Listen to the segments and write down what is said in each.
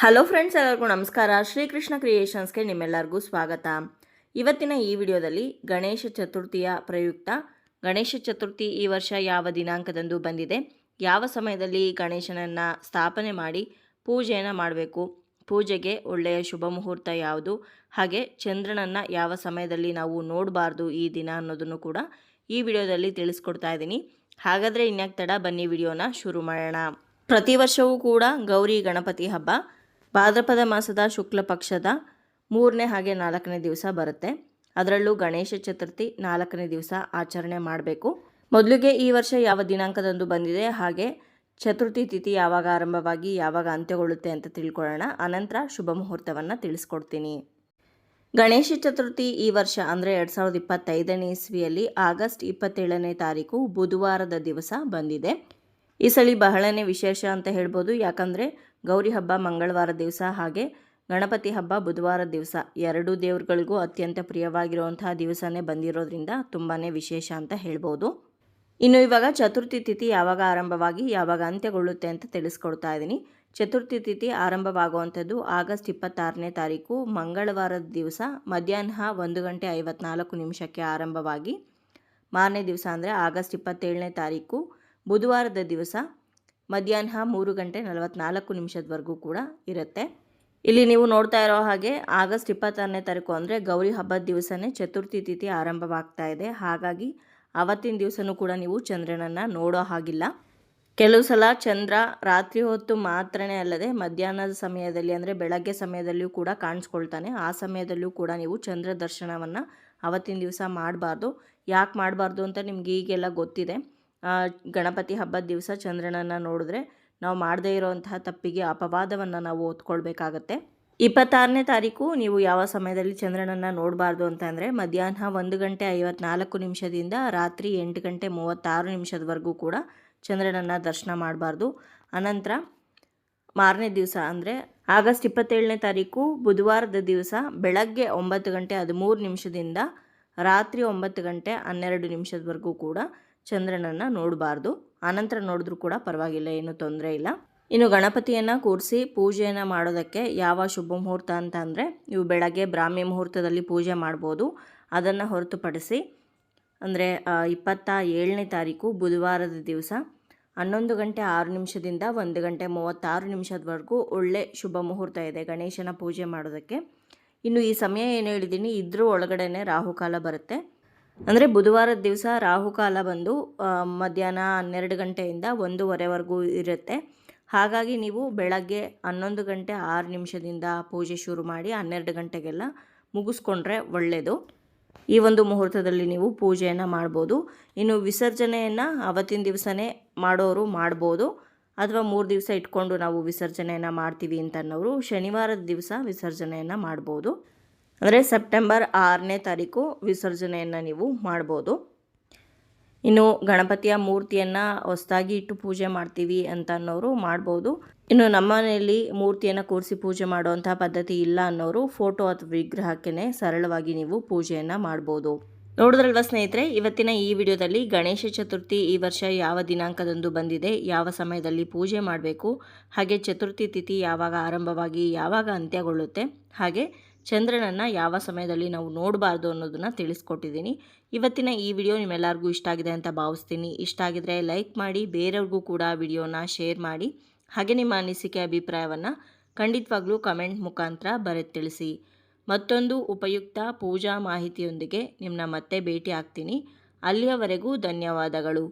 Hello friends, ಎಲ್ಲರಿಗೂ ನಮಸ್ಕಾರ. ಶ್ರೀಕೃಷ್ಣ ಕ್ರಿಯೇಷನ್ಸ್ಗೆ ನಿಮ್ಮೆಲ್ಲರಿಗೂ ಸ್ವಾಗತ. ಇವತ್ತಿನ ಈ ವಿಡಿಯೋದಲ್ಲಿ ಗಣೇಶ ಚತುರ್ಥಿಯ ಪ್ರಯುಕ್ತ. ಗಣೇಶ ಚತುರ್ಥಿ ಈ ವರ್ಷ ಯಾವ ದಿನಾಂಕದಂದು ಬಂದಿದೆ? ಯಾವ ಸಮಯದಲ್ಲಿ ಗಣೇಶನನ್ನು ಸ್ಥಾಪನೆ ಮಾಡಿ ಪೂಜೆಯನ್ನು ಮಾಡಬೇಕು? ಪೂಜೆಗೆ ಒಳ್ಳೆಯ ಶುಭ ಮುಹೂರ್ತ ಯಾವುದು? ಹಾಗೆ ಚಂದ್ರನನ್ನು ಯಾವ ಸಮಯದಲ್ಲಿ ನಾವು ನೋಡಬಾರ್ದು ಈ ದಿನ ಅನ್ನೋದನ್ನು ಕೂಡ ಈ ವಿಡಿಯೋದಲ್ಲಿ ತಿಳಿಸ್ಕೊಡ್ತಾ ಇದ್ದೀನಿ. ಹಾಗಾದರೆ ಇನ್ಯಾಕೆ ತಡ? ಬನ್ನಿ ವಿಡಿಯೋನ ಶುರು ಮಾಡೋಣ. ಪ್ರತಿ ವರ್ಷವೂ ಕೂಡ ಗೌರಿ ಗಣಪತಿ ಹಬ್ಬ. ಭಾದ್ರಪದ ಮಾಸದ ಶುಕ್ಲ ಪಕ್ಷದ ಮೂರನೇ ಹಾಗೆ ನಾಲ್ಕನೇ ದಿವಸ ಬರುತ್ತೆ. ಅದರಲ್ಲೂ ಗಣೇಶ ಚತುರ್ಥಿ ನಾಲ್ಕನೇ ದಿವಸ ಆಚರಣೆ ಮಾಡಬೇಕು. ಮೊದಲಿಗೆ ಈ ವರ್ಷ ಯಾವ ದಿನಾಂಕದಂದು ಬಂದಿದೆ, ಹಾಗೆ ಚತುರ್ಥಿ ತಿಥಿ ಯಾವಾಗ ಆರಂಭವಾಗಿ, ಯಾವಾಗ ಅಂತ್ಯಗೊಳ್ಳುತ್ತೆ ಅಂತ ತಿಳ್ಕೊಳ್ಳೋಣ. ಅನಂತರ ಶುಭ ಮುಹೂರ್ತವನ್ನು ತಿಳಿಸ್ಕೊಡ್ತೀನಿ. ಗಣೇಶ ಚತುರ್ಥಿ ಈ ವರ್ಷ ಅಂದರೆ ಎರಡು ಸಾವಿರದ ಇಪ್ಪತ್ತೈದನೇ ಇಸ್ವಿಯಲ್ಲಿ ಆಗಸ್ಟ್ ಇಪ್ಪತ್ತೇಳನೇ ತಾರೀಕು ಬುಧವಾರದ ದಿವಸ ಬಂದಿದೆ. ಈ ಸಲ ಬಹಳನೇ ವಿಶೇಷ ಅಂತ ಹೇಳ್ಬೋದು. ಯಾಕಂದರೆ ಗೌರಿ ಹಬ್ಬ, ಮಂಗಳವಾರ ದಿವಸ ಹಾಗೆ ಗಣಪತಿ ಹಬ್ಬ, ಬುಧವಾರ ದಿವಸ. ಎರಡೂ ದೇವ್ರುಗಳಿಗೂ ಅತ್ಯಂತ ಪ್ರಿಯವಾಗಿರುವಂತಹ ದಿವಸನೇ ಬಂದಿರೋದ್ರಿಂದ ತುಂಬಾ ವಿಶೇಷ ಅಂತ ಹೇಳ್ಬೋದು. ಇನ್ನು ಇವಾಗ ಚತುರ್ಥಿ ತಿಥಿ ಯಾವಾಗ ಆರಂಭವಾಗಿ, ಯಾವಾಗ ಅಂತ್ಯಗೊಳ್ಳುತ್ತೆ ಅಂತ ತಿಳಿಸ್ಕೊಡ್ತಾ ಇದ್ದೀನಿ ಚತುರ್ಥಿ ತಿಥಿ ಆರಂಭವಾಗುವಂಥದ್ದು ಆಗಸ್ಟ್ ಇಪ್ಪತ್ತಾರನೇ ತಾರೀಕು ಮಂಗಳವಾರದ ದಿವಸ, ಮಧ್ಯಾಹ್ನ ಒಂದು ಗಂಟೆ ಐವತ್ನಾಲ್ಕು ನಿಮಿಷಕ್ಕೆ ಆರಂಭವಾಗಿ, ಮಾರನೇ ದಿವಸ ಅಂದರೆ ಆಗಸ್ಟ್ ಇಪ್ಪತ್ತೇಳನೇ ತಾರೀಕು, ಬುಧವಾರದ ದಿವಸ ಮಧ್ಯಾಹ್ನ ಮೂರು ಗಂಟೆ ನಲವತ್ನಾಲ್ಕು ನಿಮಿಷದವರೆಗೂ ಕೂಡ ಇರುತ್ತೆ. ಇಲ್ಲಿ ನೀವು ನೋಡ್ತಾ ಇರೋ ಹಾಗೆ ಆಗಸ್ಟ್ ಇಪ್ಪತ್ತಾರನೇ ತಾರೀಕು ಅಂದರೆ ಗೌರಿ ಹಬ್ಬದ ದಿವಸನೇ ಚತುರ್ಥಿ ತಿಥಿ ಆರಂಭವಾಗ್ತಾ ಇದೆ. ಹಾಗಾಗಿ ಆವತ್ತಿನ ದಿವಸನೂ ಕೂಡ ನೀವು ಚಂದ್ರನನ್ನು ನೋಡೋ ಹಾಗಿಲ್ಲ. ಕೆಲವು ಸಲ ಚಂದ್ರ ರಾತ್ರಿ ಹೊತ್ತು ಮಾತ್ರನೇ ಅಲ್ಲದೆ ಮಧ್ಯಾಹ್ನದ ಸಮಯದಲ್ಲಿ ಅಂದರೆ ಬೆಳಗ್ಗೆ ಸಮಯದಲ್ಲಿಯೂ ಕೂಡ ಕಾಣಿಸ್ಕೊಳ್ತಾನೆ. ಆ ಸಮಯದಲ್ಲಿಯೂ ಕೂಡ ನೀವು ಚಂದ್ರ ದರ್ಶನವನ್ನು ಅವತ್ತಿನ ದಿವಸ ಮಾಡಬಾರ್ದು. ಯಾಕೆ ಮಾಡಬಾರ್ದು ಅಂತ ನಿಮ್ಗೆ ಈಗೆಲ್ಲ ಗೊತ್ತಿದೆ. ಗಣಪತಿ ಹಬ್ಬದ ದಿವಸ ಚಂದ್ರನನ್ನು ನೋಡಿದ್ರೆ ನಾವು ಮಾಡದೇ ಇರೋವಂತಹ ತಪ್ಪಿಗೆ, ಅಪವಾದವನ್ನು ನಾವು ಓದ್ಕೊಳ್ಬೇಕಾಗತ್ತೆ ಇಪ್ಪತ್ತಾರನೇ ತಾರೀಕು ನೀವು ಯಾವ ಸಮಯದಲ್ಲಿ ಚಂದ್ರನನ್ನು ನೋಡಬಾರ್ದು ಅಂತಂದರೆ ಮಧ್ಯಾಹ್ನ ಒಂದು ಗಂಟೆ ಐವತ್ನಾಲ್ಕು ನಿಮಿಷದಿಂದ ರಾತ್ರಿ ಎಂಟು ಗಂಟೆ ಮೂವತ್ತಾರು ನಿಮಿಷದವರೆಗೂ ಕೂಡ ಚಂದ್ರನನ್ನು ದರ್ಶನ ಮಾಡಬಾರ್ದು. ಅನಂತರ ಮಾರನೇ ದಿವಸ ಅಂದರೆ ಆಗಸ್ಟ್ ಇಪ್ಪತ್ತೇಳನೇ ತಾರೀಕು ಬುಧವಾರದ ದಿವಸ ಬೆಳಗ್ಗೆ ಒಂಬತ್ತು ಗಂಟೆ ಹದಿಮೂರು ನಿಮಿಷದಿಂದ ರಾತ್ರಿ ಒಂಬತ್ತು ಗಂಟೆ ಹನ್ನೆರಡು ನಿಮಿಷದವರೆಗೂ ಕೂಡ ಚಂದ್ರನನ್ನು ನೋಡಬಾರ್ದು. ಆನಂತರ ನೋಡಿದ್ರೂ ಕೂಡ ಪರವಾಗಿಲ್ಲ, ಏನೂ ತೊಂದರೆ ಇಲ್ಲ. ಇನ್ನು ಗಣಪತಿಯನ್ನು ಕೂರಿಸಿ ಪೂಜೆಯನ್ನು ಮಾಡೋದಕ್ಕೆ ಯಾವ ಶುಭ ಮುಹೂರ್ತ ಅಂತ ಅಂದರೆ ನೀವು ಬೆಳಗ್ಗೆ ಬ್ರಾಹ್ಮಿ ಮುಹೂರ್ತದಲ್ಲಿ ಪೂಜೆ ಮಾಡ್ಬೋದು. ಅದನ್ನು ಹೊರತುಪಡಿಸಿ ಅಂದರೆ ಇಪ್ಪತ್ತ ಏಳನೇ ತಾರೀಕು ಬುಧವಾರದ ದಿವಸ ಹನ್ನೊಂದು ಗಂಟೆ ಆರು ನಿಮಿಷದಿಂದ ಒಂದು ಗಂಟೆ ಮೂವತ್ತಾರು ನಿಮಿಷದವರೆಗೂ ಒಳ್ಳೆ ಶುಭ ಮುಹೂರ್ತ ಇದೆ ಗಣೇಶನ ಪೂಜೆ ಮಾಡೋದಕ್ಕೆ. ಇನ್ನು ಈ ಸಮಯ ಏನು ಹೇಳಿದ್ದೀನಿ ಇದ್ರೂ ಒಳಗಡೆ ರಾಹುಕಾಲ ಬರುತ್ತೆ. ಅಂದರೆ ಬುಧವಾರದ ದಿವಸ ರಾಹುಕಾಲ ಬಂದು ಮಧ್ಯಾಹ್ನ ಹನ್ನೆರಡು ಗಂಟೆಯಿಂದ ಒಂದೂವರೆವರೆಗೂ ಇರುತ್ತೆ. ಹಾಗಾಗಿ ನೀವು ಬೆಳಗ್ಗೆ ಹನ್ನೊಂದು ಗಂಟೆ ಆರು ನಿಮಿಷದಿಂದ ಪೂಜೆ ಶುರು ಮಾಡಿ ಹನ್ನೆರಡು ಗಂಟೆಗೆಲ್ಲ ಮುಗಿಸ್ಕೊಂಡ್ರೆ ಒಳ್ಳೆಯದು ಈ ಒಂದು ಮುಹೂರ್ತದಲ್ಲಿ ನೀವು ಪೂಜೆಯನ್ನು ಮಾಡ್ಬೋದು. ಇನ್ನು ವಿಸರ್ಜನೆಯನ್ನು ಅವತ್ತಿನ ದಿವಸನೇ ಮಾಡೋರು ಮಾಡ್ಬೋದು. ಅಥವಾ ಮೂರು ದಿವಸ ಇಟ್ಕೊಂಡು ನಾವು ವಿಸರ್ಜನೆಯನ್ನು ಮಾಡ್ತೀವಿ ಅಂತನ್ನೋರು ಶನಿವಾರದ ದಿವಸ ವಿಸರ್ಜನೆಯನ್ನು ಮಾಡ್ಬೋದು. ಅಂದರೆ ಸೆಪ್ಟೆಂಬರ್ ಆರನೇ ತಾರೀಕು ವಿಸರ್ಜನೆಯನ್ನು ನೀವು ಮಾಡ್ಬೋದು. ಇನ್ನು ಗಣಪತಿಯ ಮೂರ್ತಿಯನ್ನು ಹೊಸದಾಗಿ ಇಟ್ಟು ಪೂಜೆ ಮಾಡ್ತೀವಿ ಅಂತ ಅನ್ನೋರು ಮಾಡ್ಬೋದು. ಇನ್ನು ನಮ್ಮ ಮನೆಯಲ್ಲಿ ಮೂರ್ತಿಯನ್ನು ಕೂರಿಸಿ ಪೂಜೆ ಮಾಡುವಂಥ ಪದ್ಧತಿ ಇಲ್ಲ ಅನ್ನೋರು ಫೋಟೋ ಅಥವಾ ವಿಗ್ರಹಕ್ಕೆ ಸರಳವಾಗಿ ನೀವು ಪೂಜೆಯನ್ನು ಮಾಡ್ಬೋದು. ನೋಡಿದ್ರಲ್ವ ಸ್ನೇಹಿತರೆ, ಇವತ್ತಿನ ಈ ವಿಡಿಯೋದಲ್ಲಿ ಗಣೇಶ ಚತುರ್ಥಿ ಈ ವರ್ಷ ಯಾವ ದಿನಾಂಕದಂದು ಬಂದಿದೆ, ಯಾವ ಸಮಯದಲ್ಲಿ ಪೂಜೆ ಮಾಡಬೇಕು, ಹಾಗೆ ಚತುರ್ಥಿ ತಿಥಿ ಯಾವಾಗ ಆರಂಭವಾಗಿ ಯಾವಾಗ ಅಂತ್ಯಗೊಳ್ಳುತ್ತೆ, ಹಾಗೆ ಚಂದ್ರನನ್ನು ಯಾವ ಸಮಯದಲ್ಲಿ ನಾವು ನೋಡಬಾರ್ದು ಅನ್ನೋದನ್ನು ತಿಳಿಸ್ಕೊಟ್ಟಿದ್ದೀನಿ. ಇವತ್ತಿನ ಈ ವಿಡಿಯೋ ನಿಮ್ಮೆಲ್ಲರಿಗೂ ಇಷ್ಟ ಆಗಿದೆ ಅಂತ ಭಾವಿಸ್ತೀನಿ. ಇಷ್ಟ ಆಗಿದ್ರೆ ಲೈಕ್ ಮಾಡಿ, ಬೇರೆಯವ್ರಿಗೂ ಕೂಡ ವಿಡಿಯೋನ ಶೇರ್ ಮಾಡಿ. ಹಾಗೆ ನಿಮ್ಮ ಅನಿಸಿಕೆ, ಅಭಿಪ್ರಾಯವನ್ನು ಖಂಡಿತವಾಗ್ಲೂ ಕಮೆಂಟ್ ಮುಖಾಂತರ ಬರೆದು ತಿಳಿಸಿ. ಮತ್ತೊಂದು ಉಪಯುಕ್ತ ಪೂಜಾ ಮಾಹಿತಿಯೊಂದಿಗೆ ನಿಮ್ಮನ್ನ ಮತ್ತೆ ಭೇಟಿ ಆಗ್ತೀನಿ. ಅಲ್ಲಿಯವರೆಗೂ ಧನ್ಯವಾದಗಳು.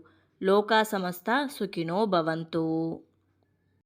ಲೋಕ ಸಮಸ್ತ ಸುಖಿನೋ ಭವಂತು.